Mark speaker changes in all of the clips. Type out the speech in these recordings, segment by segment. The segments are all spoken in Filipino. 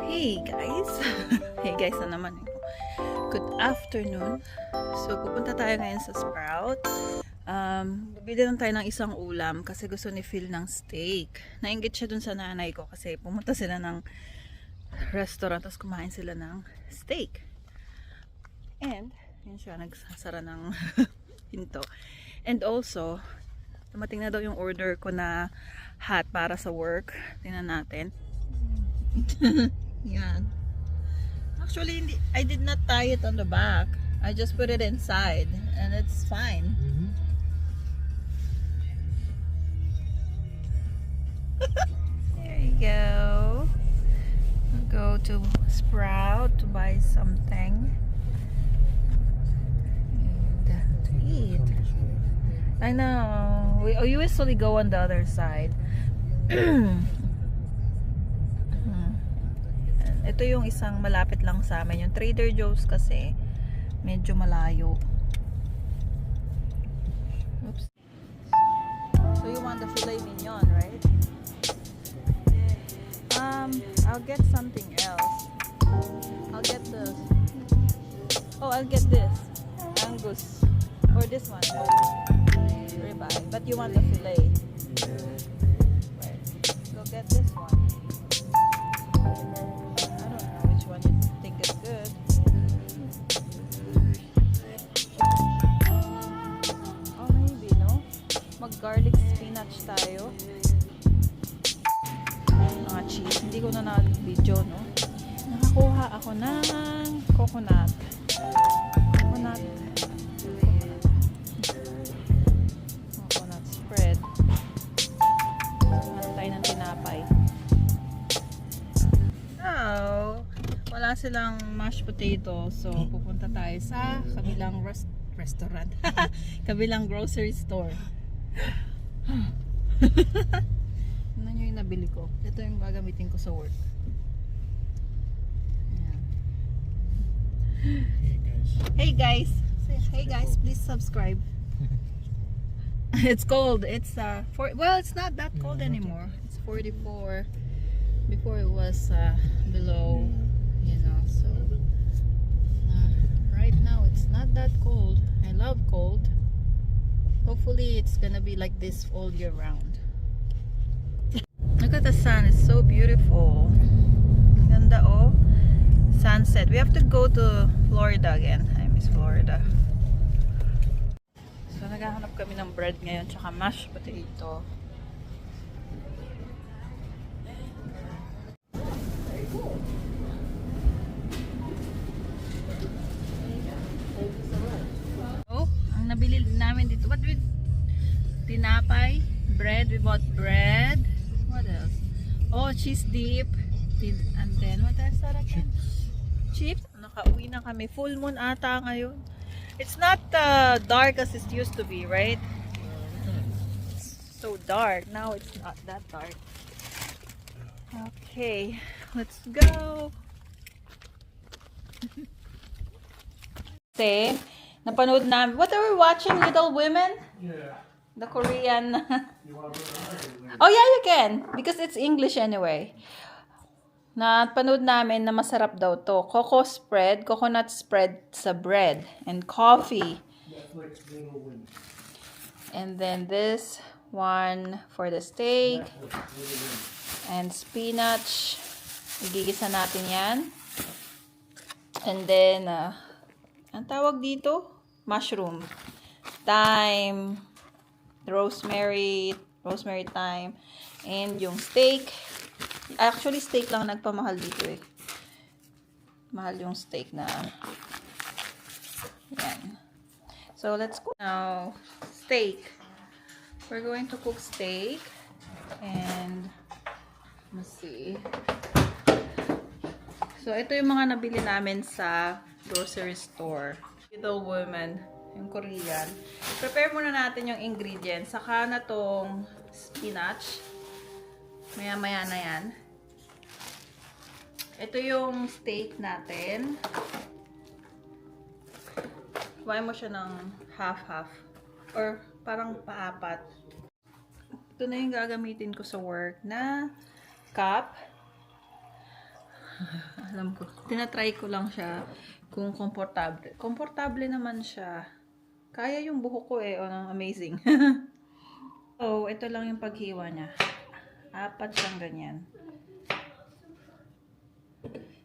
Speaker 1: Hey guys! hey guys na naman. Good afternoon. So, pupunta tayo ngayon sa Sprout. Um, bibili lang tayo ng isang ulam kasi gusto ni Phil ng steak. Nainggit siya dun sa nanay ko kasi pumunta sila ng restaurant tapos kumain sila ng steak. And, yun siya, nagsasara ng pinto. And also, dumating na daw yung order ko na hat para sa work. Tingnan natin. Yan. Actually, hindi, I did not tie it on the back. I just put it inside and it's fine. Mm-hmm. There you go. Go to Sprout to buy something. And to eat. I know. We, oh, we usually go on the other side. Ito yung isang malapit lang sa amin. Yung Trader Joe's kasi medyo malayo. Oops. So you want the filet mignon, right? Um, I'll get something else. I'll get the Oh, I'll get this. Angus. Or this one. Ribeye. But you want the filet. Right. Go get this one. Mag-garlic spinach tayo. Mga cheese. Hindi ko na na-video, no? Nakakuha ako ng coconut. Coconut. Coconut spread. Ano tayo ng tinapay. Oh, wala silang mashed potato. So, pupunta tayo sa kabilang res- restaurant. kabilang grocery store. Ano nyo yung nabili ko? Ito yung gagamitin ko sa work. Ayan.
Speaker 2: Hey guys.
Speaker 1: Hey guys! Hey guys, please subscribe. it's cold. It's uh, for well, it's not that cold anymore. It's 44. Before it was uh, below, you know. So uh, right now it's not that cold. I love cold. Hopefully it's gonna be like this all year round. Look at the sun. It's so beautiful. Ganda oh. Sunset. We have to go to Florida again. I miss Florida. So naghahanap kami ng bread ngayon tsaka mashed potato. Tinapay, bread, we bought bread. What else? Oh, cheese dip. And then, what else again? Chips. Nakauwi na kami. Full moon ata ngayon. It's not uh, dark as it used to be, right? It's so dark. Now it's not that dark. Okay, let's go. Say, napanood namin. What are we watching, Little Women?
Speaker 2: Yeah.
Speaker 1: The Korean. Oh yeah, you can. Because it's English anyway. Napanood namin na masarap daw to. Coco spread, coconut spread sa bread. And coffee. And then this one for the steak. And spinach. Igigisa natin yan. And then, uh, ang tawag dito? Mushroom. Thyme. Rosemary. Rosemary thyme. And yung steak. Actually, steak lang nagpamahal dito eh. Mahal yung steak na. Yan. So, let's cook now. Steak. We're going to cook steak. And, let's see. So, ito yung mga nabili namin sa grocery store. Little Woman, yung Korean. Prepare muna natin yung ingredients. Saka na tong spinach. Maya-maya na yan. Ito yung steak natin. Kuhain mo siya ng half-half. Or parang paapat. Ito na yung gagamitin ko sa work na cup. Alam ko. Tinatry ko lang siya kung komportable. Komportable naman siya. Kaya yung buhok ko eh. Oh, amazing. so, ito lang yung paghiwa niya. Apat siyang ganyan.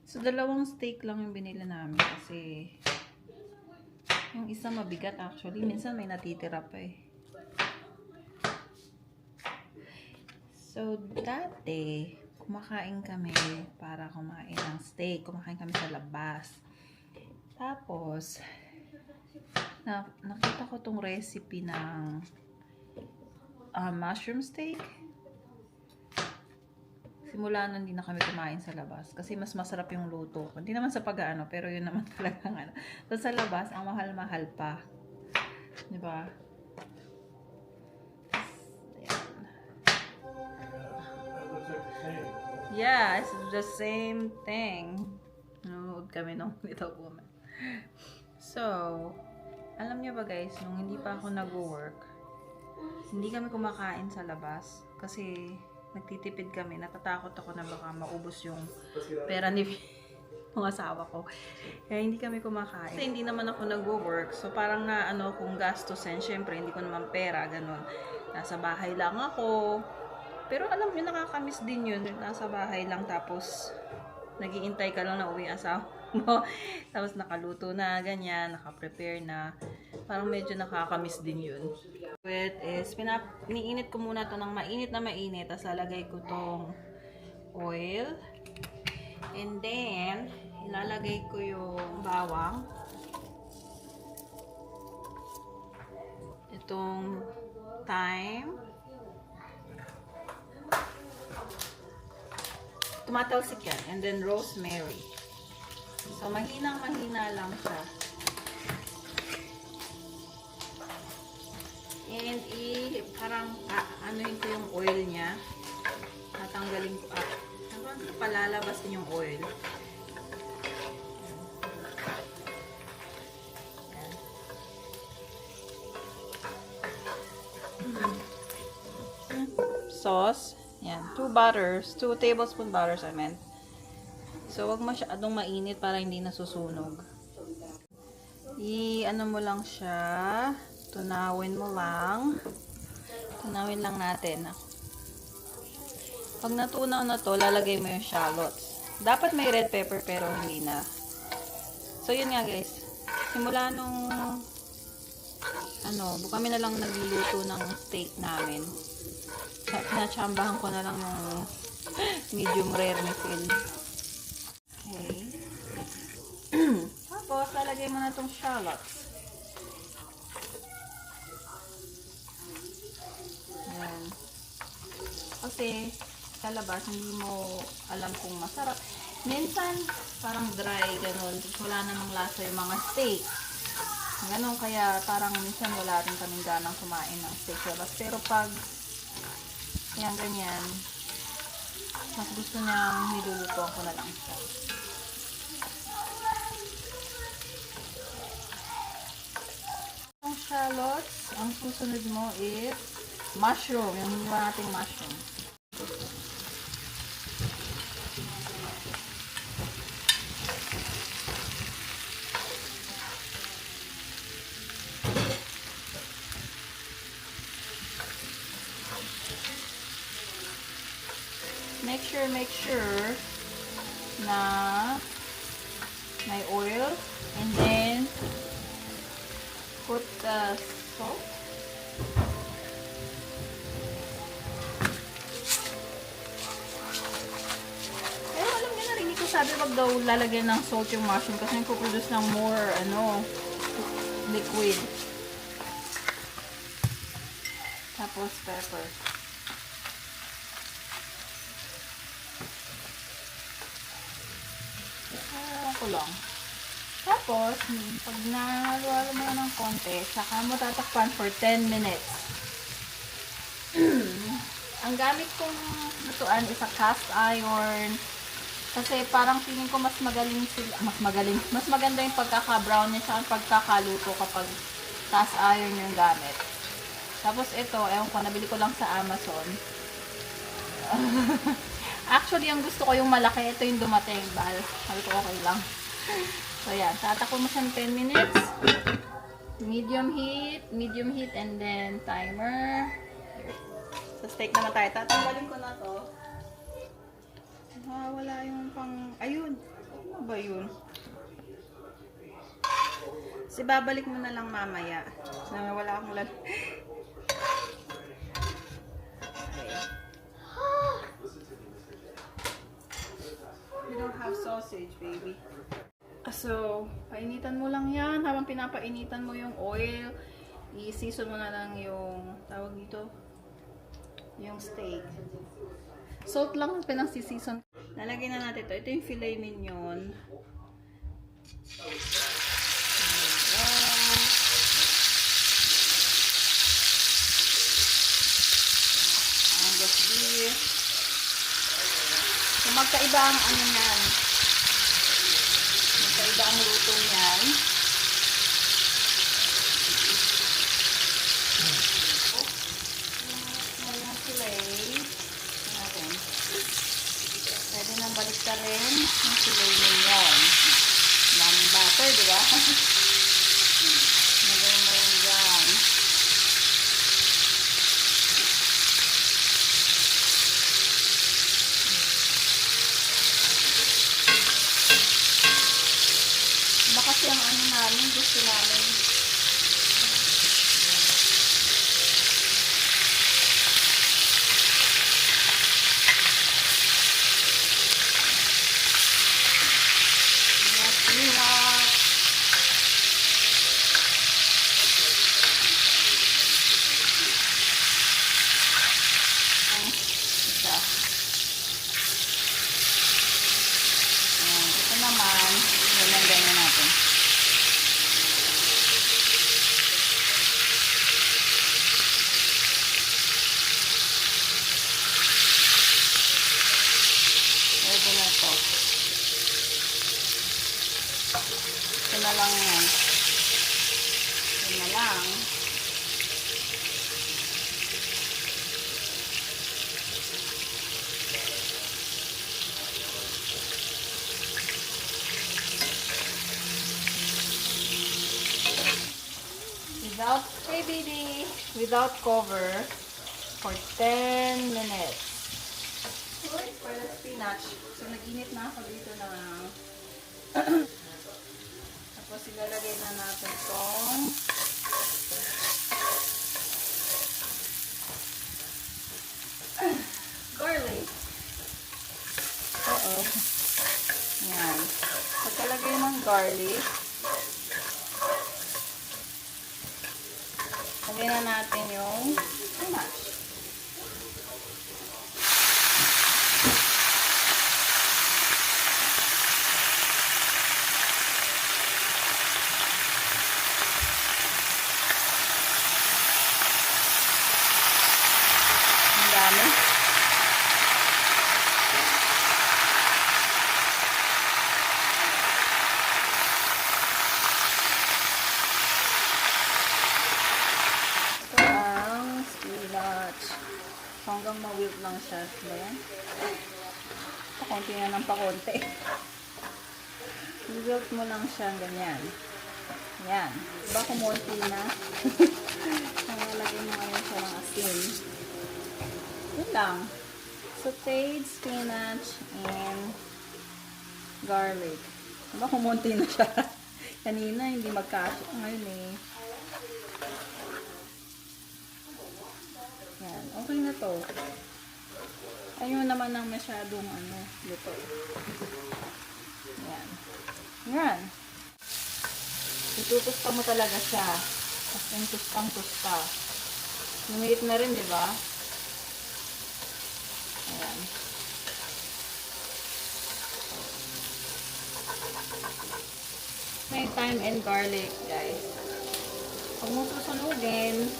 Speaker 1: So, dalawang steak lang yung binili namin kasi yung isa mabigat actually. Minsan may natitira pa eh. So, dati, kumakain kami para kumain ng steak. Kumakain kami sa labas. Tapos, na, nakita ko tong recipe ng ah, mushroom steak. Simula nun, hindi na kami kumain sa labas. Kasi mas masarap yung luto. Hindi naman sa pag-ano, pero yun naman talagang ano. So, sa labas, ang mahal-mahal pa. Di ba? Yeah, it's the same thing. Nanonood kami nung Little Woman. So, alam niyo ba guys, nung hindi pa ako nag-work, hindi kami kumakain sa labas kasi nagtitipid kami. Natatakot ako na baka maubos yung pera ni ng asawa ko. Kaya hindi kami kumakain. Kasi hindi naman ako nag-work. So, parang na ano kung gastusin. Syempre, hindi ko naman pera. Ganun. Nasa bahay lang ako. Pero alam nyo, nakakamiss din yun. Nasa bahay lang tapos nagiintay ka lang na uwi asawa mo. tapos nakaluto na, ganyan, nakaprepare na. Parang medyo nakakamiss din yun. Wet is, pinap iniinit ko muna to ng mainit na mainit. Tapos lalagay ko tong oil. And then, ilalagay ko yung bawang. Itong thyme. tumatalsik yan. And then rosemary. So, mahinang mahina lang siya. And i parang ah, anuhin ko yung oil niya. Tatanggalin ko. Ah, parang palalabas din yung oil. Sauce. Yan. Two butters. Two tablespoon butters, I meant. So, wag masyadong mainit para hindi nasusunog. I-ano mo lang siya. Tunawin mo lang. Tunawin lang natin. Pag natunaw na to, lalagay mo yung shallots. Dapat may red pepper pero hindi na. So, yun nga guys. Simula nung ano, kami na lang nagluluto ng steak namin. Pinachambahan ko na lang yung medium rare ni Phil. Okay. Tapos, lalagay mo na itong shallots. Ayan. Kasi, sa labas, hindi mo alam kung masarap. Minsan, parang dry, ganun. Wala namang lasa yung mga steak. Ganun, kaya parang minsan wala rin kaming ganang kumain ng steak. Pero pag yan, ganyan. Mas gusto niyang niluluto ko na lang. Ang shallots, ang susunod mo is mushroom. Yung hiwa nating mushroom. Na may oil and then put the salt. Pero alam niyo narinig ko sabi wag daw lalagyan ng salt yung mushroom kasi nagpo-produce ng more ano liquid. Tapos pepper. Ewan ko. Tapos, pag nahalo-halo mo ng konti, saka mo tatakpan for 10 minutes. Ang gamit kong lutuan is a cast iron. Kasi parang feeling ko mas magaling sila, mas magaling, mas maganda yung pagkaka-brown niya sa pagkakaluto kapag cast iron yung gamit. Tapos ito, ewan ko, nabili ko lang sa Amazon. Actually, ang gusto ko yung malaki. Ito yung dumating, bal. Sabi ko, okay lang. So, yan. Tatakbo mo siya ng 10 minutes. Medium heat, medium heat, and then timer. Sa steak naman tayo. Tatanggalin ko na to. Ah, wala yung pang... Ayun. Ano ba yun? Si babalik mo na lang mamaya. Na wala akong lal... We don't have sausage, baby. So, painitan mo lang yan. Habang pinapainitan mo yung oil, i-season mo na lang yung, tawag dito, yung steak. Salt lang ang pinang-season. Lalagyan na natin ito. Ito yung filet mignon. Ayan. Angus beef. So, magkaiba ang ano yan. Magkaiba ang luto niyan. Yung fillet. Natin. Pwede nang balik ka rin yung fillet mignon. Daming butter, di ba? Nagawin mo rin dyan. Baka kasi ang ano namin, gusto namin. Yes, peanut. Ang isa. Ayan, ito naman, ganyan-ganyan natin. Pwede na to. Ito na lang yan. Ito na lang. Without ABD, without cover, for 10 minutes. Uy, for the spinach. So, nag-init na ako dito na Tapos, ilalagay na natin itong garlic. Oo. Yan. Pagkalagay ng garlic, na natin yung spinach. Ang dami. Ito ang spinach. So, hanggang ma-wilt lang siya. Ba yan? Pakunti pakunti. I-wilt mo lang siya ganyan. Yan. Diba kumunti na? Nangalagay mo ngayon siya ng asin. Yun lang. Sauteed spinach and garlic. Diba kumunti na siya? Kanina hindi magkasya. Ngayon eh. Yan. Okay na to. Ayun naman ang masyadong ano, luto. Yan. Yan. Itutusta mo talaga siya. Yung tustang tusta. Lumiit na rin, di ba? Ayan. May thyme and garlic, guys. Huwag mo susunugin.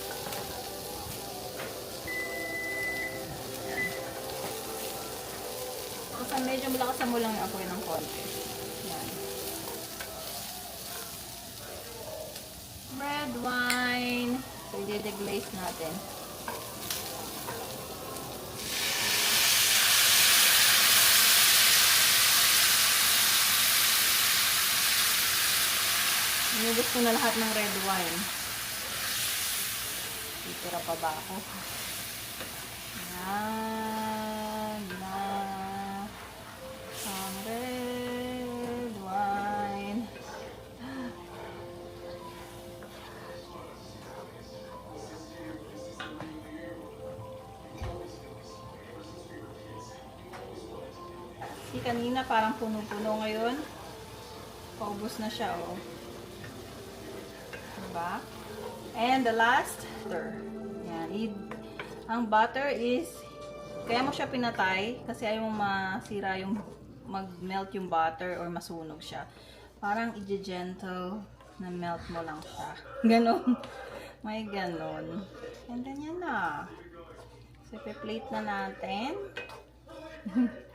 Speaker 1: Basta medyo malakasan mo lang yung apoy ng konti. Yan. Red wine. So, i-deglaze natin. Inubos ko na lahat ng red wine. Titira pa ba ako? Kanina parang puno-puno ngayon. Paubos na siya, oh. Diba? And the last, butter. Yan. I- ang butter is, kaya mo siya pinatay kasi ayaw mo masira yung mag-melt yung butter or masunog siya. Parang i-gentle na melt mo lang siya. Ganon. May ganon. And then yan na. So, ipi-plate na natin.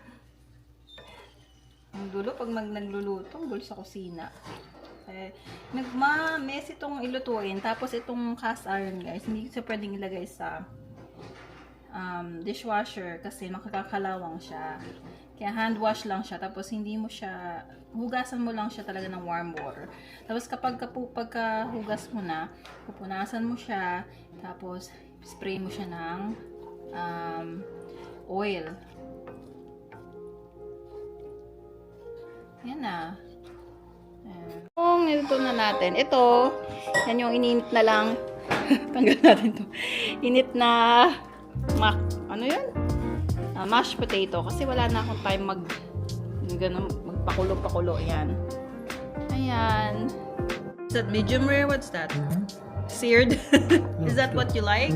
Speaker 1: Ang dulo pag mag nagluluto, gulo sa kusina. Eh, nagma-mess itong ilutuin. Tapos itong cast iron, guys, hindi siya pwedeng ilagay sa um, dishwasher kasi makakakalawang siya. Kaya hand wash lang siya. Tapos hindi mo siya, hugasan mo lang siya talaga ng warm water. Tapos kapag pagka hugas mo na, pupunasan mo siya. Tapos spray mo siya ng um, oil. Yan na. Ayan. Kung ito na natin. Ito, yan yung ininit na lang. Tanggal natin to. Init na mac, ano yun? Ah, mashed potato. Kasi wala na akong time mag ganun, magpakulo-pakulo. Yan. Ayan. Is that medium rare? What's that? Seared? Is that what you like?